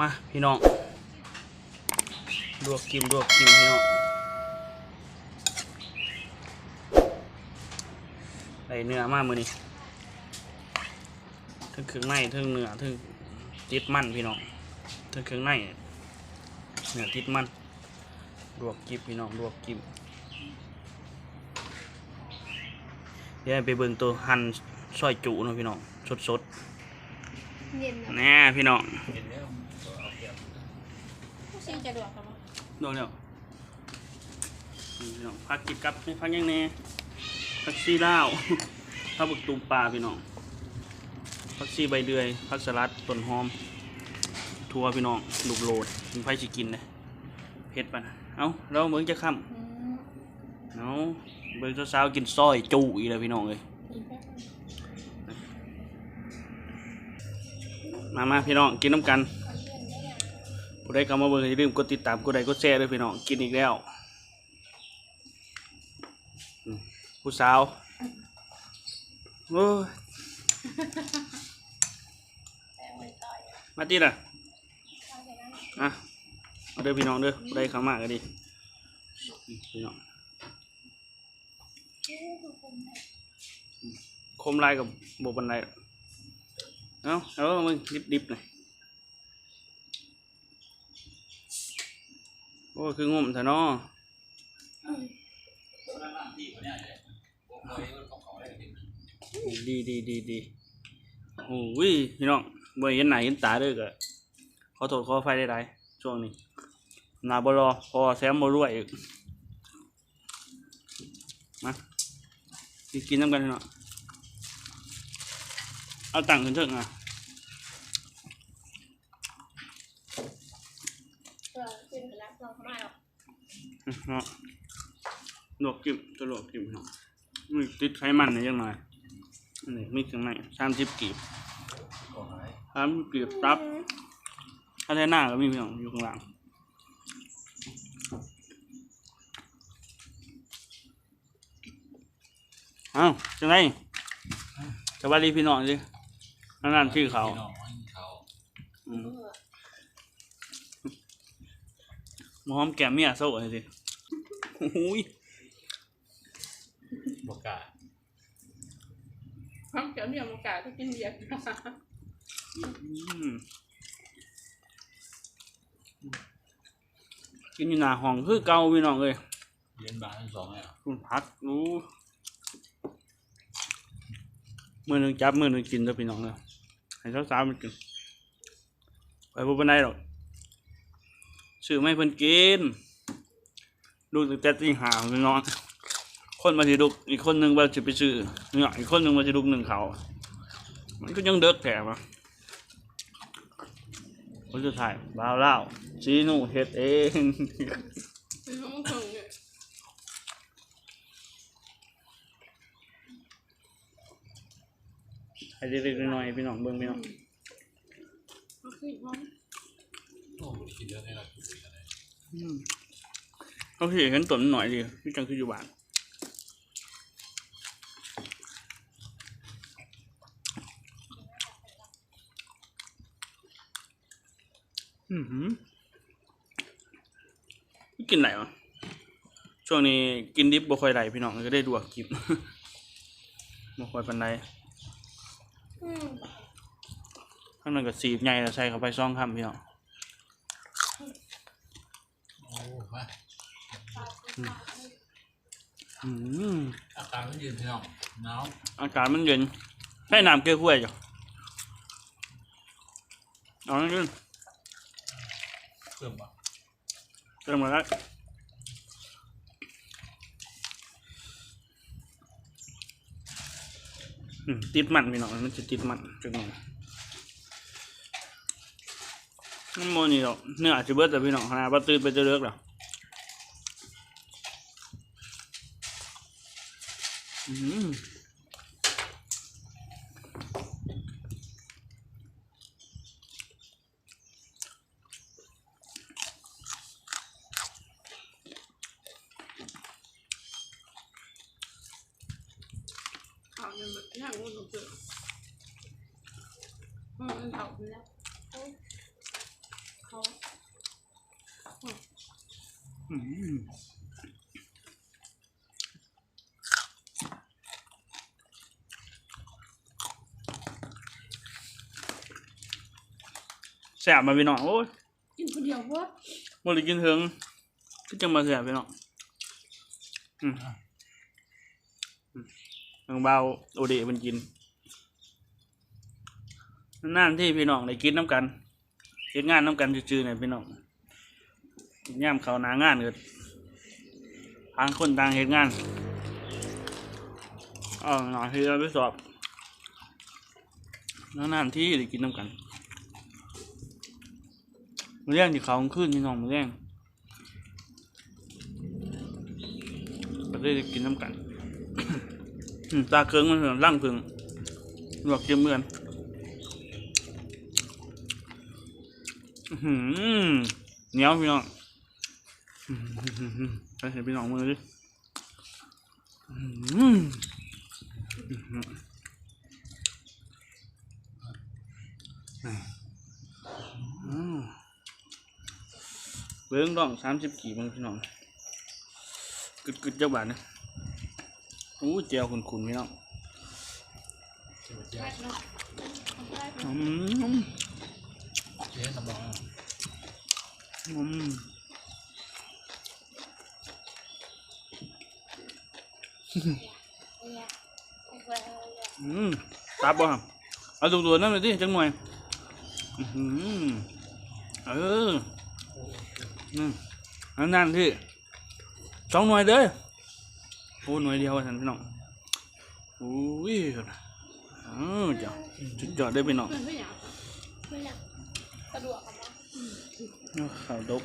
มาพี่น้องลวกกิมลวกกิมพี่น้องได้เนื้อมากมือนี้ทั้งเครื่องในทั้งเนื้อทั้งติดมันพี่น้องทั้งเครื่องในเนื้อติดมันลวกกิบพี่น้องลวกกิมเดี๋ยวไปเบิ่งตัวหั่นซอยจุเนาะพี่น้องสดเย็นนะๆแน่พี่น้อง ผู้ชิงจะดวกกันมั้งโดนแล้วนี่พี่น้องพักกิบกับไม่พักยังแน่พักซีดาว พักบึกตูมปลาพี่น้องพักซีใบเดือยพักสลัดต้นหอมทัวพี่น้องลูกโลดมีไฟสิกินเลยเผ็ดปะนะเอาเราเบิ่งจะค่ำเอาเบิ่งสาวๆกินซอยจูอีกแล้วพี่น้องเลย อีกแป๊บนึงมามาพี่น้องกินน้ำกัน ผู้ใดเข้ามาเบิ่งอย่าลืมกดติดตามกดไลค์กดแชร์ด้วยพี่น้องกินอีกแล้วผู้สาวโอ้ยมาติล่ะอะเอาเด้อพี่น้องเด้อผู้ใดเข้ามาก็ดีพี่น้องคมลายกับโบบันไดหรอกเอาเอามึงดิบดิบๆหน่อย โอ้ยคืองมเถอะเนาะดีดีดีดีโอ้ยพี่น้องบ่เห็นหน้าเห็นตาเด้อก็ขอโทษขออภัยได้ๆช่วงนี้หน้าบ่รอพอแซมบ่รวยอีกมาสิกินน้ำกันพี่น้องเอาตังค์ขึ้นเถอะอะ เออขึ้นไปแล้วลองเข้ามาหรอก อืม เนาะลวกจิ้มจะลวกจิ้มพี่น้องมีติดไขมันในยังไงอันนี้มีข้างในสามสิบกีบสามสิบกีบตับถ้าแท้หน้าก็มีพี่น้องอยู่ข้างหลังเอ้าจังไงสวัสดีพี่น้องสินั่นๆชื่อเขาพี่น้องให้เขาอืมเออหมอมแก้มเมียโซ่เลยสิโอ้ยบอกกล้าความเกี่ยวเนี่ยมันกาที่กินเบียร์อืมกินอยู่หน้าห้องคือเก่าพี่น้องเลยเรียนบาททั้งสองเลยเหรอคุณพักรู้มือหนึ่งจับมือหนึ่งกินแล้วพี่น้องเลยให้สาวๆมันกินไปบ่เป็นไรหรอกซื้อไม่เพิ่นกิน ดูตั้งแต่ตีห้าพี่น้องคนมาสิดุกอีกคนหนึ่งว่าจะไปซื้อเนี่ยอีกคนหนึ่งว่าจะดุกหนึ่งเขามันก็ยังเด็กแถมอะคนสุดท้ายบ่าวเล่าซีหนูเฮ็ดเองน้องคงเนี่ยให้เล็กๆน้อยๆพี่น้องเบิ่งพี่น้องมันคือหอมโอ้คิดเยอะให้เราคิดเยอะ เลยอืมเขาพี่เห็นต้นหน่อยดิพี่จังคืออยู่บ้านอือหือกินไหนวะช่วงนี้กินดิบบ่ค่อยไหลพี่น้องก็ได้ดวกกิบบ่ค่อยปานใดอืมข้างนั้นก็สีบใหญ่แล้วใส่เข้าไปซ่องคำพี่น้องโอ้มา อืมอาการไม่ยืนพี่น้องหนาวอากาศมันเย็นให้น้ำเกลือห้วยจ้ะเอานั่นขึ้นเพิ่มปะเติมมาแล้วอืมติดมันพี่น้องมันจะติดมันจังหวะมันโมนี่หรอกเนื้ออาจจะเบิดแต่พี่น้องขนาดว่าตื่นไปจะเลิกหรออื มเอาเนี่ยมันย่างงูหนูเจออืมมันเผาไป แล้วอืมแสบมาพี่น้องโอ้ยกินคนเดียววะบ่ได้กินเถิงก็จังมาแสบพี่น้องอืมอืมทางเบาโอเดมันกินนานๆที่พี่น้องได้กินน้ำกันเฮ็ดงานน้ำกันจืดๆเนี่ยพี่น้องย่ามเขาหนางานเกิดทางคนต่างเฮ็ดงานอ๋อหน่อยที่เราไปสอบนานๆที่ได้กินน้ำกัน มือแรงที่เขาขึ้นพี่น้องมือแรงก็ได้กินน้ำกันตาเคิงมันเหมือนร่างพึงหลวกเจียมเมือนเหนียวพี่น้องไปเห็นพี่น้องมือดิอืม เบิ้งดองสามสิบกี่บางพี่น้องกึดกึดเจ้าบ้านนะอู้เจียวขุนๆพี่น้องเจียวเจียวได้เนาะได้อืมเจียวสำรองอืมอืมตับบ่ครับเอาตัวตัวนั่นเลยดิจังหน่อยอื้อหือเออ อืมอันนั่นที่สองหน่วยเด้อโอ้หน่วยเดียวท่านพี่น้องโอ้ยเออจ้าจุดยอดได้พี่น้องสะดวกกับว่าวดก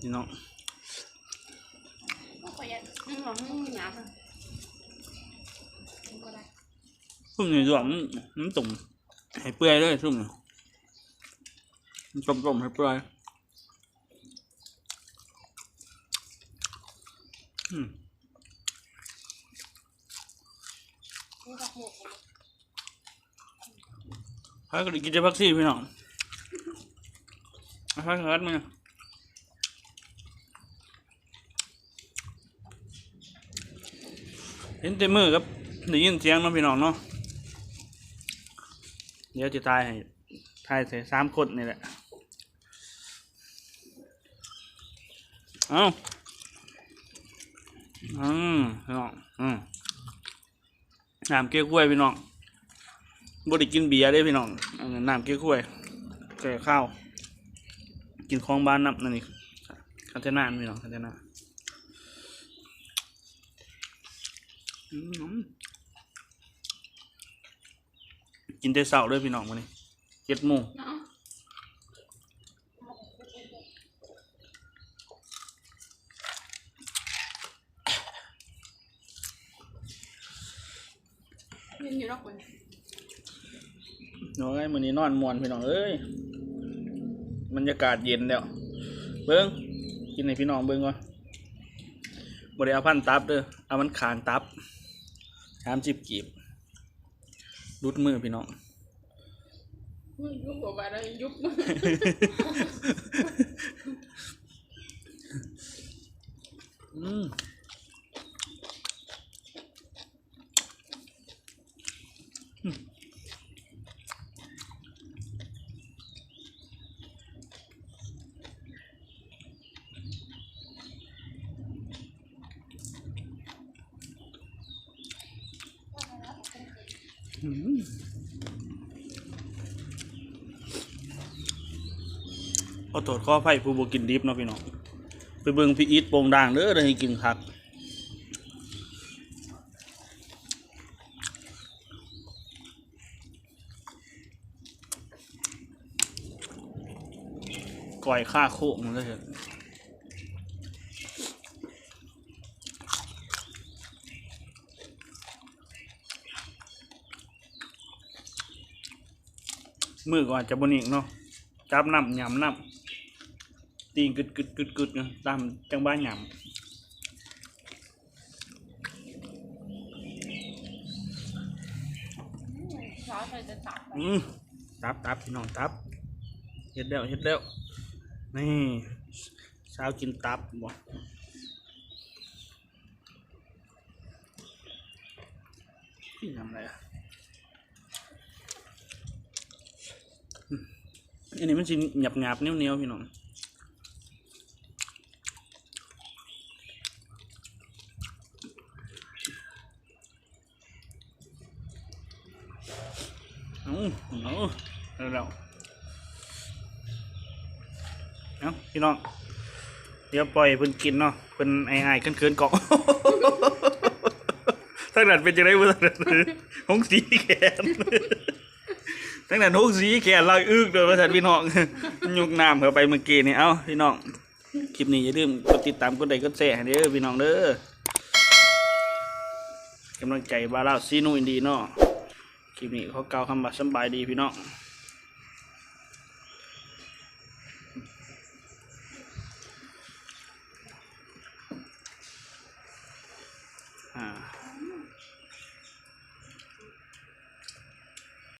พี่น้องพุ่ม่อยากอะก็ได้ซุ่มนี่ด้วยมันตุ่มให้เปื่อยเลยซุ่มนี่ ต้มๆให้เปื่อยอืมไม่ต้องหมกพาก็ได้กินแต่พักซี่พี่น้องเอาพาเกิดมเห็นเต็มมือครับได้ยินเสียงเนาะพี่น้องเนาะเดี๋ยวจะทายให้ทายใส่สามคนนี่แหละ อาอืมพี่น้องอืมน้ำเก๊กฮวยพี่น้องบ่ได้กินเบียร์ได้พี่น้องน้ำเก๊กฮวยแก่ข้าว กินของบ้านน้ำนั่นนี่คันเทนานพี่น้องคันเทนาอืมกินแต่เช้าเลยพี่น้องวันนี้เจ็ดโมง เนาะเรี ยนอยู่รอบคนน้อยมื้อนี้นอนมวนพี่น้องเอ้ยบรรยากาศเย็นแล้วเบิ้งกินให้พี่น้องเบิ้งก่อนบ่ได้เอาพันตับเด้อเอามันขางตับชามจิบกีบรุดมือพี่น้องยุบหัวไปแล้วยุบมืออืมอืม เอาโทษข้อไผ่ผู้บกินดิบเนาะพี่น้องไปเบิ่งพี่อีทโป่งด่างเด้อได้กินคักก่อยข้าโคกมันเลยเถอะ มือก่อนจะบนิกเนาะจับน้ำยำน้ำตีนกึดกึดกึดกึดนะตามจังบ้านหยซอสเลยจะตัดำอืมตับตับพี่น้องตับเฮ็ดแล้วเฮ็ดแล้วนี่สาวกินตับบ่พี่ทำอะไรอะอืม อันนี้มันสิหยับหยาบๆเนียวพี่น้องเอาเอาเอาแล้วเอาพี่น้อง เดี๋ยวปล่อยเพิ่นกินเนาะเพิ่นไอ้ไอ้กันเคินเกาะทั้งนั้นเป็นจังได๋บ่ทั้งนั้นหงสีแขน ตั้งแต่นกสีแขนลอยอึกเด้อว่าซั่นพี่น้อง ยุกน้ำเข้าไปเมื่อกี้นี่เอ้าพี่น้องคลิปนี้อย่าลืมกดติดตามกดไลค์กดแชร์ให้เด้อพี่น้องเด้อกำลังใจบาลาวซีนูอินดีเนาะคลิปนี้เขาเกล่าวคำว่าสบายดีพี่น้อง